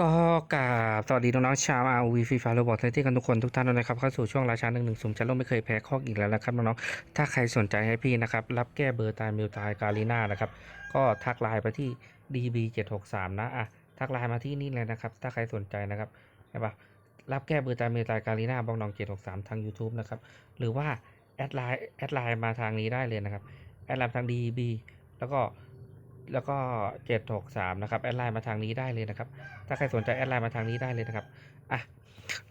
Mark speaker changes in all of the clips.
Speaker 1: ก็กราบสวัสดีน้องๆชาวอาวีฟีฟาโรบอทที่กันทุกคนทุกท่านด้วยนะครับเข้าสู่ช่วงราชาหนึ่งหนึ่งสุ่มชั้นโลไม่เคยแพ้ข้ออีกแล้วนะครับน้องๆถ้าใครสนใจให้พี่นะครับ รับแก้เบอร์ตายมิวตายกาลีน่านะครับ ก็ทักไลน์ไปที่ db 7 6 3 นะอะทักไลน์มาที่นี่เลยนะครับ ถ้าใครสนใจนะครับใช่ปะรับแก้เบอร์ตายมิวตายกาลีน่าบองน้อง763 ทาง YouTube นะครับหรือว่าแอดไลน์แอดไลน์มาทางนี้ได้เลยนะครับแอดไลน์ทาง db แล้วก็ แล้วก็ 763 นะครับ แอดไลน์มาทางนี้ได้เลยนะครับ ถ้าใครสนใจแอดไลน์มาทางนี้ได้เลยนะครับ อะ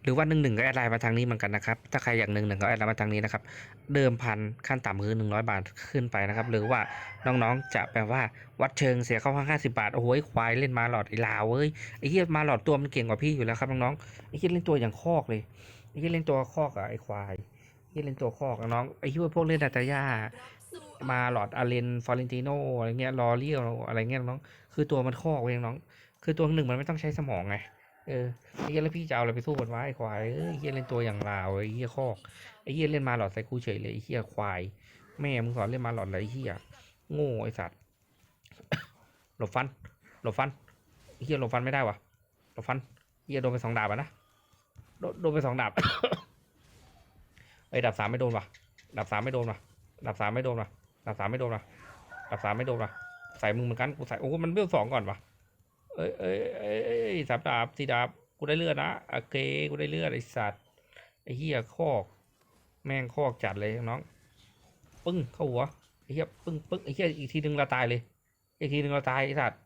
Speaker 1: หรือว่าหนึ่งหนึ่งก็แอดไลน์มาทางนี้เหมือนกันนะครับ ถ้าใครอยากหนึ่งหนึ่งก็แอดไลน์มาทางนี้นะครับ เดิมพันขั้นต่ำคือหนึ่งร้อยบาทขึ้นไปนะครับ หรือว่าน้องๆจะแบบว่าวัดเชิงเสียเข้าห้าสิบาท โอ้โหควายเล่นมาหลอดอ้ลาวเว้ย ไอ้เหี้ยมาหลอดตัวมันเก่งกว่าพี่อยู่แล้วครับน้องๆ ไอ้เหี้ยเล่นตัวอย่างคอกเลย ไอ้เหี้ยเล่นตัวคอกอะไอ้ควายไอ้เหี้ยเล่นตัวคอกน้อง ไอ้เหี้ยพวกเล่นดัตยา มาหลอดอาเลนฟอเรนติโนอะไรเงี้ยลอเรียลอะไรเงี้ยน้อง คือตัวมันคอกเองน้อง คือตัวหนึ่งมันไม่ต้องใช้สมองไงเออไอ้เหี้ยแล้วพี่จะเอาอะไรไปสู้มันวะไอ้ควายเอ้ยไอ้เหี้ยเล่นตัวอย่างลาวไอ้เหี้ยคอกไอ้เหี้ยเล่นมาหลอดใส่กูเฉยเลยไอ้เหี้ยควาย แม่มึงสอนเล่นมาหลอดอะไรไอ้เหี้ยโง่ไอ้สัตว์หลบฟัน หลบฟันไอ้เหี้ยหลบฟันไม่ได้วะหลบฟันไอ้เหี้ยโดนไปสองดาบอะนะโดนโดนไปสองดาบไอ้ดาบสามไม่โดนวะดาบสามไม่โดนวะดาบสามไม่โดนวะ ดาบสามไม่โดนวะดาบสามไม่โดนวะใส่มึงเหมือนกันกูใส่โอ้มันเบี้ยวสองก่อนวะเอ้ยเอ้ยเอ้ยเอ้ยสามดาบสี่ดาบกูได้เลือดนะโอเคกูได้เลือดไอสัตว์ไอเหี้ยคอก แม่งคอกจัดเลยน้องปึ้งเข้าหัวไอเหี้ยปึ้งปึ้งไอเหี้ยอีกทีหนึ่งเราตายเลยอีกทีหนึ่งเราตายไอสัตว์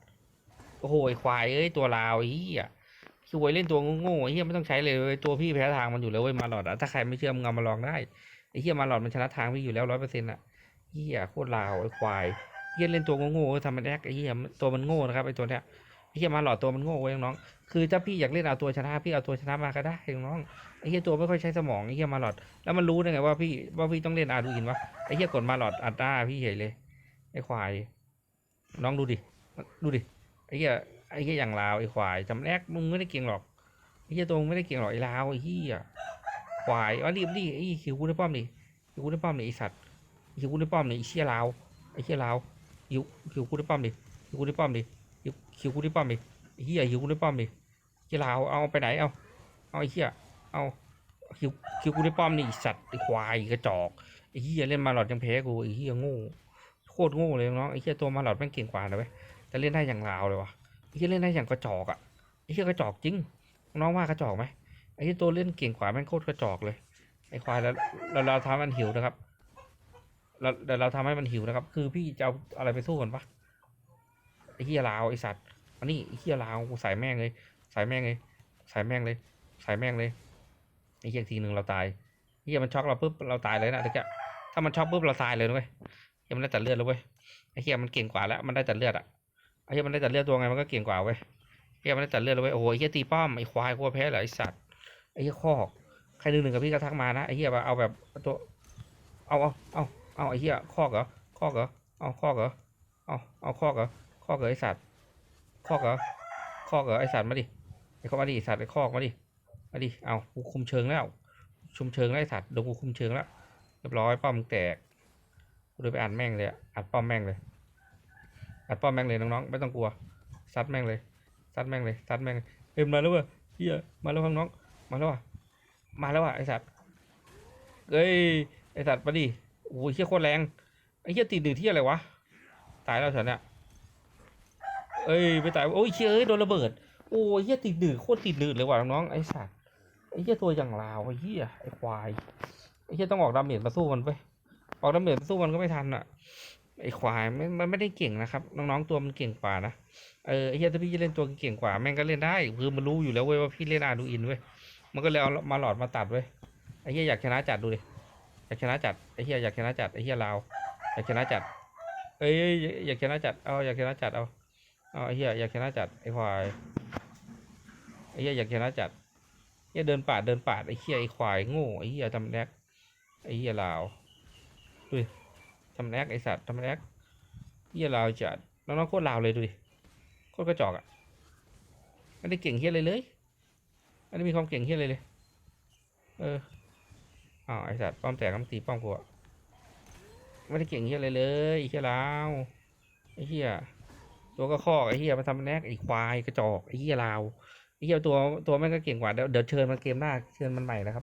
Speaker 1: โอ้โหควายเอ้ยตัวลาวไอเหี้ยช่วยเล่นตัวโง่ๆไอเหี้ยไม่ต้องใช้เลยตัวพี่แพ้ทางมันอยู่แล้วเว้ยมาหลอดอะถ้าใครไม่เชื่อมึงเอามาลองได้ไอเหี้ยมาหลอดมันชนะทางพี่อยู่แล้วร้อยเปอร์เซ็นต์อะ เหี้ยโคตรลาวไอ้ควายเหี้ยเล่นตัวโง่ๆทำมันแอคไอ้เหี้ยตัวมันโง่นะครับไอ้ตัวเนี้ยไอ้เหี้ยมาหลอดตัวมันโง่เว้ยน้องคือถ้าพี่อยากเล่นเอาตัวชนะพี่เอาตัวชนะมาก็ได้น้องไอ้เหี้ยตัวไม่ค่อยใช้สมองไอ้เหี้ยมาหลอดแล้วมันรู้ได้ไงว่าพี่ว่าพี่ต้องเล่นอาดูอินวะไอ้เหี้ยกดมาหลอดอัดหน้าพี่เฉยเลยไอ้ควาย น้องดูดิดูดิไอ้เหี้ยไอ้เหี้ยอย่างลาวไอ้ควายจำแรกมึงไม่ได้เก่งหรอกไอ้เหี้ยตัวมึงไม่ได้เก่งหรอกไอ้ลาวไอ้เหี้ยควายอ๋อรีบดิไอ้คิวกูได้ป้อมดิคิวกูได้ป้อมดิไอ้สัตว์ คิวกูได้ป้อมดิไอ้เชี่ยลาวไอ้เชี่ยลาวคิวคิวกูได้ป้อมดิคิวกูได้ป้อมดิคิวคิวกูได้ป้อมดิไอ้เหี้ยหิวกูได้ป้อมดิเหี้ยลาวเอาไปไหนเอาเอาไอ้เหี้ยเอาหิวหิวกูได้ป้อมนี่สัตว์ไอ้ควายกระจอกไอ้เหี้ยเล่นมาหลอดยังแพ้กูไอ้เหี้ยโง่โคตรโง่เลยน้องไอ้เหี้ยตัวมาหลอดแม่งเก่งกว่านะเว้ยแต่เล่นได้อย่างลาวเลยวะไอ้เหี้ยเล่นได้อย่างกระจอกอะไอ้เหี้ยกระจอกจริงน้องว่ากระจอกไหมไอ้เหี้ยตัวเล่นเก่งกว่าแม่งโคตรกระจอกเลยไอ้ควายแล้วเราทำมันหิวนะครับ เราเดี๋ยวเราทำให้มันหิวนะครับ คือพี่จะเอาอะไรไปสู้กันปะไอ้เหี้ยลาวไอ้สัตว์อันนี้ไอ้เฮียลาวกูใส่แม่งเลยใส่แม่งเลยใส่แม่งเลยใส่แม่งเลยไอ้เฮียทีหนึ่งเราตายเฮียมันช็อกเราปุ๊บเราตายเลยนะตะกี้ถ้ามันช็อกปุ๊บเราตายเลยนะเว้ยเฮียมันได้แต่เลือดแล้วเว้ยไอ้เฮียมันเก่งกว่าแล้วมันได้แต่เลือดอะไอ้เฮียมันได้แต่เลือดตัวไงมันก็เก่งกว่าเว้ยเฮียมันได้แต่เลือดแล้วเว้ยโอ้โหไอ้เฮียตีป้อมไอ้ควายกูแพ้เหรอไอ้สัตว์ไอ้เฮียคอกใครหนึ่งหนึ่งกับพี่ก็ทักมานะไอ้เฮียเอาแบบตัวเอาเอาเอา เอาไอ้เฮียคอกเหรอคอกเหรอเอาคอกเหรอเอาเอาคอกเหรอคอกเหรอไอสัตว์คอกเหรอคอกเหรอไอสัตว์มาดิไอคอกมาดิสัตว์ไอคอกมาดิมาดิเอากูคุมเชิงแล้วชุมเชิงไอสัตว์โดนกูคุมเชิงแล้วเรียบร้อยป้อมแตกกูเลยไปอัดแม่งเลยอะอัดป้อมแม่งเลยอัดป้อมแม่งเลยน้องๆไม่ต้องกลัวซัดแม่งเลยซัดแม่งเลยซัดแม่งเลยเอ็มมาแล้วเว้ยเฮียมาแล้วน้องๆมาแล้วอะมาแล้วอะไอสัตว์เอ้ยไอสัตว์มาดิ โอ้ยเฮี้ยโคตรแรงไอ้เฮี้ยตีหนึ่งที่อะไรวะ ตายแล้วฉันเนี่ยเอ้ยไปตายโอ้ยเชื่ยเอ้ยโดนระเบิด โอ้ยเฮี้ยติดหนืดโคตรติดหนืดเลยว่ะน้องๆไอ้สัตว์ไอ้เฮี้ยตัวอย่างลาวไอ้เฮี้ยไอ้ควายไอ้เฮี้ยต้องออกดาเมจมาสู้มันไปออกดาเมจมาสู้มันก็ไม่ทันอะไอ้ควายม่มันไม่ได้เก่งนะครับ น้องๆตัวมันเก่งกว่านะเออไอ้เฮียถ้าพี่จะเล่นตัวเก่งกว่าแม่งก็เล่นได้คือมันรู้อยู่แล้วเว้ยว่าพี่เล่นอาดูอินเว้ยมันก็เลยเอามาหลอดมาตัดเว้ยไอ้เฮียอยากชนะจัดดูดิากชนะจัดไอ้เฮียอยากชนะจัดไอ้เฮียลาวอยากชนะจัด เอ้ยอยากชนะจัดเอาอยากชนะจัดเอาเอาไอ้เหี้ยอยากชนะจัดไอ้ควายไอ้เหี้ยอยากชนะจัดเหี้ยเดินป่าดเดินป่าดไอ้เหี้ยไอ้ควายโง่ไอ้เหี้ยทำแนกไอ้เหี้ยลาวดูทำแนกไอ้สัตว์ทำแนกเหี้ยลาวจัดน้องๆโคตรลาวเลยดูดิโคตรกระจอกอะไม่ได้เก่งเหี้ยเลยเลยไม่ได้มีความเก่งเหี้ยเลยเลย เออ อ้าวไอสัตว์ป้อมแตกน้ำตีป้อมกูอะไม่ได้เก่งเฮียอะไรเลยไอเฮียลาวไอเฮียตัวก็คอกไอเฮียมาทำแนกไอควายกระจอกไอเฮียลาวไอเฮียตัวตัวแม่งก็เก่งกว่าเดี๋ยวเดี๋ยวเชิญมาเกมหน้าเชิญมันใหม่นะครับ